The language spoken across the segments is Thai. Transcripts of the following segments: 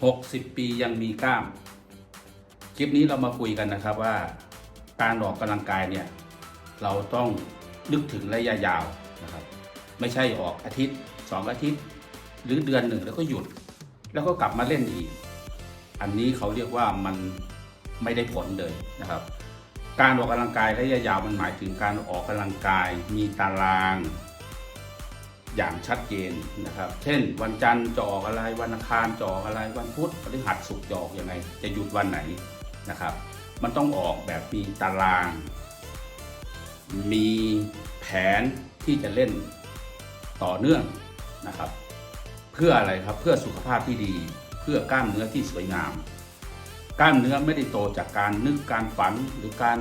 60 ปียังมีกล้าม คลิปนี้เรามาคุยกันนะครับว่า การออกกำลังกายเนี่ย เราต้องนึกถึงระยะยาวนะครับ ไม่ใช่ออกอาทิตย์สองอาทิตย์ หรือเดือนหนึ่งแล้วก็หยุด แล้วก็กลับมาเล่นอีก อันนี้เขาเรียกว่ามันไม่ได้ผลเลยนะครับ การออกกำลังกายระยะยาวมันหมายถึงการออกกำลังกาย มีตาราง อย่างชัดเจนนะครับ เช่น วันจันทร์จอกอะไร วันอังคารจอกอะไร วันพุธพฤหัสศุกร์จออกยังไง จะหยุดวันไหนนะครับ มันต้องออกแบบมีตาราง มีแผนที่จะเล่นต่อเนื่องนะครับ เพื่ออะไรครับเพื่อสุขภาพที่ดี เพื่อกล้ามเนื้อที่สวยงาม กล้ามเนื้อไม่ได้โตจากการนึกการฝันหรือการ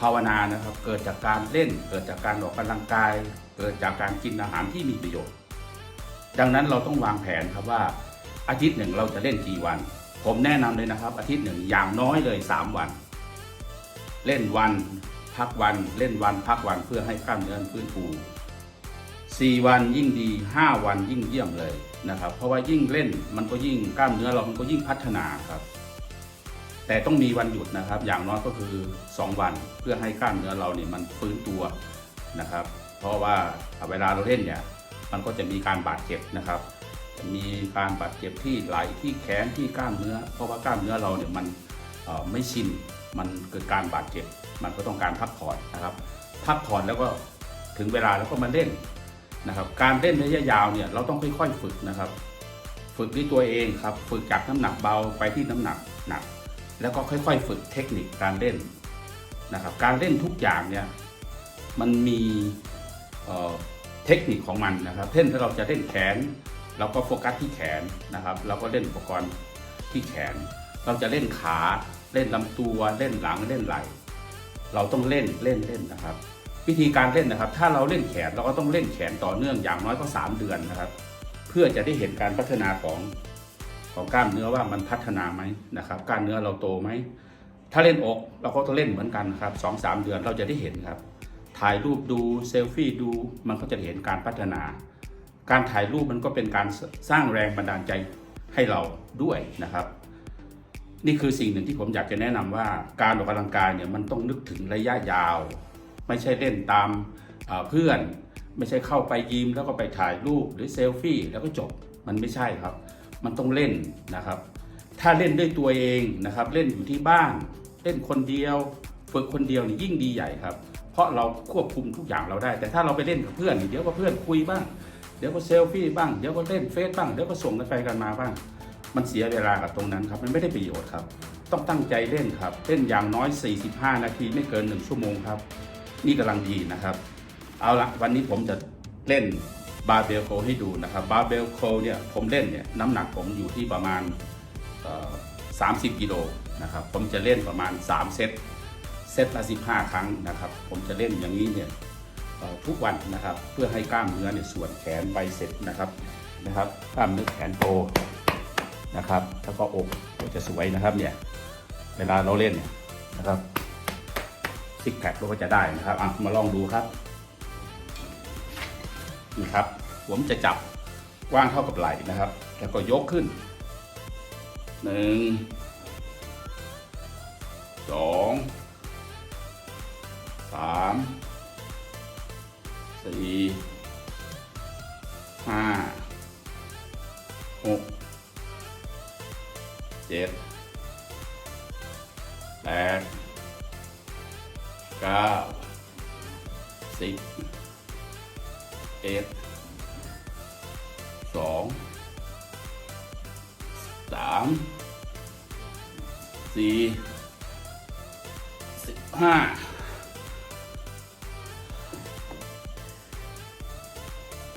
ภาวนานะครับ เกิดจากการเล่น เกิดจากการออกกำลังกาย เกิดจากการกินอาหารที่มีประโยชน์ ดังนั้นเราต้องวางแผนครับว่าอาทิตย์หนึ่งเราจะเล่นกี่วัน ผมแนะนำเลยนะครับ อาทิตย์หนึ่งอย่างน้อยเลย 3 วัน เล่นวัน พักวัน เล่นวันพักวันเพื่อให้กล้ามเนื้อฟื้นฟู4 วันยิ่งดี 5 วันยิ่งเยี่ยมเลยนะครับ เพราะว่ายิ่งเล่นมันก็ยิ่งกล้ามเนื้อเรามันก็ยิ่งพัฒนาครับ แต่ต้องมีวันหยุดนะครับ อย่างน้อยก็คือ 2 วันเพื่อให้กล้ามเนื้อเราเนี่ยมันฟื้นตัวนะครับ เพราะว่าเวลาเราเล่นเนี่ยมันก็จะมีการบาดเจ็บนะครับ จะมีการบาดเจ็บที่ไหล่ที่แขนที่กล้ามเนื้อ เพราะว่ากล้ามเนื้อเราเนี่ยมันไม่ชินมันเกิดการบาดเจ็บ มันก็ต้องการพักผ่อนนะครับ พักผ่อนแล้วก็ถึงเวลาแล้วก็มาเล่นนะครับ การเล่นระยะยาวเนี่ยเราต้องค่อยๆฝึกนะครับ ฝึกด้วยตัวเองครับ ฝึกจากน้ำหนักเบาไปที่น้ำหนักหนัก แล้วก็ค่อยๆ ฝึกเทคนิคการเล่นนะครับ การเล่นทุกอย่างเนี่ยมันมี เทคนิคของมันนะครับเช่นถ้าเราจะเล่นแขน เราก็โฟกัสที่แขนนะครับเราก็เล่นอุปกรณ์ที่แขน เราจะเล่นขาเล่นลำตัวเล่นหลังเล่นไหล่เราต้องเล่นเล่นเล่นนะครับ วิธีการเล่นนะครับ ถ้าเราเล่นแขนเราก็ต้องเล่นแขนต่อเนื่องอย่างน้อยก็ 3 เดือนนะครับ เพื่อจะได้เห็นการพัฒนาของของกล้ามเนื้อว่ามันพัฒนาไหมนะครับกล้ามเนื้อเราโตไหมถ้าเล่นอกเราก็ต้องเล่นเหมือนกันครับสองสามเดือนเราจะได้เห็นครับ ถ่ายรูปดูเซลฟี่ดูมันก็จะเห็นการพัฒนา การถ่ายรูปมันก็เป็นการสร้างแรงบันดาลใจให้เราด้วยนะครับ นี่คือสิ่งหนึ่งที่ผมอยากจะแนะนำว่าการออกกำลังกายเนี่ยมันต้องนึกถึงระยะยาว ไม่ใช่เล่นตามเอ่อเพื่อน ไม่ใช่เข้าไปยิมแล้วก็ไปถ่ายรูปหรือเซลฟี่แล้วก็จบมันไม่ใช่ครับ มันต้องเล่นนะครับ ถ้าเล่นด้วยตัวเองนะครับ เล่นอยู่ที่บ้าน เล่นคนเดียวฝึกคนเดียวนี่ยิ่งดีใหญ่ครับ เพราะเราควบคุมทุกอย่างเราได้ แต่ถ้าเราไปเล่นกับเพื่อนเดี๋ยวก็เพื่อนคุยบ้าง เดี๋ยวก็เซลฟี่บ้างเดี๋ยวก็เล่นเฟซบ้างเดี๋ยวก็ส่งกันไปกันมาบ้าง มันเสียเวลากับตรงนั้นครับมันไม่ได้ประโยชน์ครับ ต้องตั้งใจเล่นครับเล่นอย่างน้อย 45 นาทีไม่เกิน 1 ชั่วโมงครับ นี่กำลังดีนะครับ เอาละวันนี้ผมจะเล่นบาร์เบลโคให้ดูนะครับบาร์เบลโคเนี่ยผมเล่นเนี่ยน้ำหนักผมอยู่ที่ประมาณ30กิโลนะครับผมจะเล่นประมาณ 3 เซต เซตละ 15 ครั้งนะครับ ผมจะเล่นอย่างนี้เนี่ยทุกวันนะครับ เพื่อให้กล้ามเนื้อเนี่ยส่วนแขนไบเซ็ตนะครับนะครับกล้ามเนื้อแขนโตนะครับ แล้วก็อกก็จะสวยนะครับเนี่ยเวลาเราเล่นเนี่ยนะครับซิกแพคเราก็จะได้นะครับอะมาลองดูครับนี่ครับ ผมจะจับว่างเท่ากับไหล่นะครับ แล้วก็ยกขึ้นหนึ่งสองามสี่ห้าหกเจ็ดแปดเก้าสิบเอ็ดสองสามสี่สิบห้า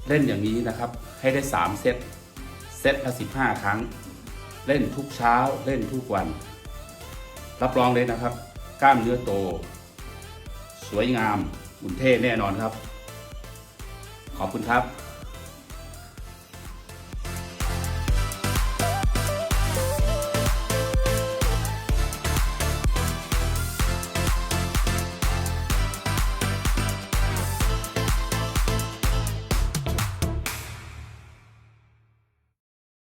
เล่นอย่างนี้นะครับ ให้ได้ 3 เซต เซตละ15 ครั้ง เล่นทุกเช้าเล่นทุกวัน รับรองเลยนะครับ กล้ามเนื้อโต สวยงามหุ่นเท่แน่นอนครับ ขอบคุณครับ